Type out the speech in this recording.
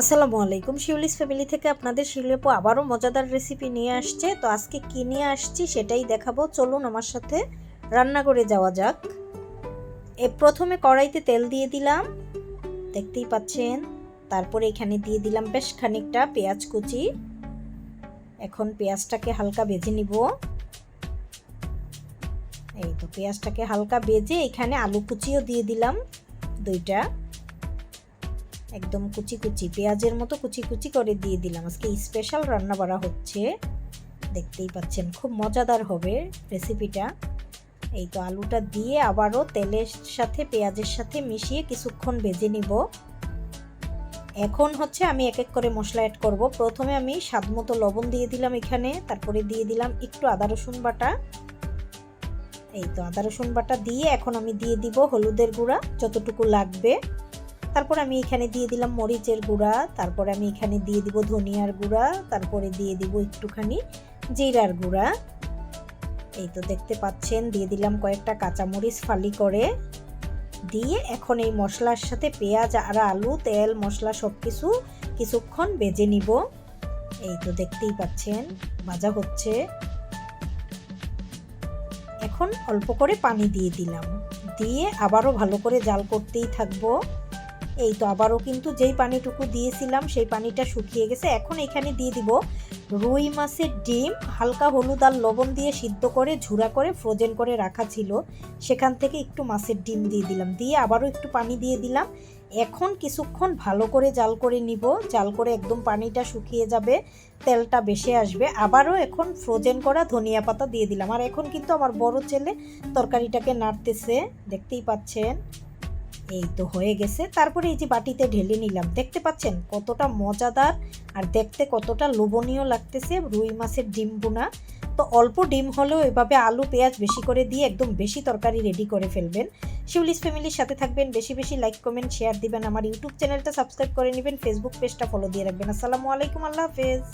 আসসালামু আলাইকুম। শিউলিস ফ্যামিলি থেকে আপনাদের শিউলিপু আবারও মজাদার রেসিপি নিয়ে আসছে। তো আজকে কী নিয়ে আসছি সেটাই দেখাবো। চলুন আমার সাথে রান্না করে যাওয়া যাক। এ প্রথমে কড়াইতে তেল দিয়ে দিলাম। দেখতেই পাচ্ছেন, তারপরে এখানে দিয়ে দিলাম বেশ খানিকটা পেঁয়াজ কুচি। এখন পেঁয়াজটাকে হালকা ভেজে নিব। এই তো পেঁয়াজটাকে হালকা ভেজে এখানে আলু কুচিও দিয়ে দিলাম দুইটা। একদম কুচি কুচি, পেঁয়াজের মতো কুচি কুচি করে দিয়ে দিলাম। আজকে স্পেশাল রান্না করা হচ্ছে। দেখতেই পাচ্ছেন, খুব মজাদার হবে রেসিপিটা এই তো আলুটা দিয়ে আবারও তেলের সাথে, পেঁয়াজের সাথে মিশিয়ে কিছুক্ষণ ভেজে নিব। এখন হচ্ছে আমি এক এক করে মশলা অ্যাড করব। প্রথমে আমি স্বাদ মতো লবণ দিয়ে দিলাম এখানে, তারপরে দিয়ে দিলাম একটু আদা রসুন বাটা। এই তো আদা রসুন বাটা দিয়ে এখন আমি দিয়ে দিব হলুদের গুঁড়া, যতটুকু লাগবে। তারপর আমি এখানে দিয়ে দিলাম মরিচের গুঁড়া, তারপর আমি এখানে দিয়ে দিব ধনিয়ার গুঁড়া, তারপরে দিয়ে দিব একটুখানি জিরার গুঁড়া। এই তো দেখতে পাচ্ছেন, দিয়ে দিলাম কয়েকটা কাঁচামরিচ ফালি করে। দিয়ে এখন এই মশলার সাথে পেঁয়াজ আর আলু, তেল, মশলা সব কিছু কিছুক্ষণ বেজে নিব। এই তো দেখতেই পাচ্ছেন, ভাজা হচ্ছে। এখন অল্প করে পানি দিয়ে দিলাম। দিয়ে আবারও ভালো করে জাল করতেই থাকব। এই তো আবারও কিন্তু যেই পানিটুকু দিয়েছিলাম, সেই পানিটা শুকিয়ে গেছে। এখন এখানে দিয়ে দিব রুই মাছের ডিম, হালকা হলুদ আর লবণ দিয়ে সিদ্ধ করে ঝুরা করে ফ্রোজেন করে রাখা ছিল। সেখান থেকে একটু মাছের ডিম দিয়ে দিলাম। দিয়ে আবারও একটু পানি দিয়ে দিলাম। এখন কিছুক্ষণ ভালো করে জাল করে নিব। জাল করে একদম পানিটা শুকিয়ে যাবে, তেলটা বেশি আসবে। আবারও এখন ফ্রোজেন করা ধনিয়া পাতা দিয়ে দিলাম। আর এখন কিন্তু আমার বড় ছেলে তরকারিটাকে নাড়তেছে, দেখতেই পাচ্ছেন। এই তো হয়ে গেছে। তারপরে এই যে বাটিতে ঢেলে নিলাম। দেখতে পাচ্ছেন কতটা মজাদার আর দেখতে কতটা লোভনীয় লাগতেছে রুই মাছের ডিম বোনা তো অল্প ডিম হলেও এভাবে আলু, পেঁয়াজ বেশি করে দিয়ে একদম বেশি তরকারি রেডি করে ফেলবেন। শিউলিস ফ্যামিলির সাথে থাকবেন। বেশি বেশি লাইক কমেন্ট শেয়ার দিবেন। আমার ইউটিউব চ্যানেলটা সাবস্ক্রাইব করে নেবেন। ফেসবুক পেজটা ফলো দিয়ে রাখবেন। আসসালামু আলাইকুম। আল্লাহ হাফেজ।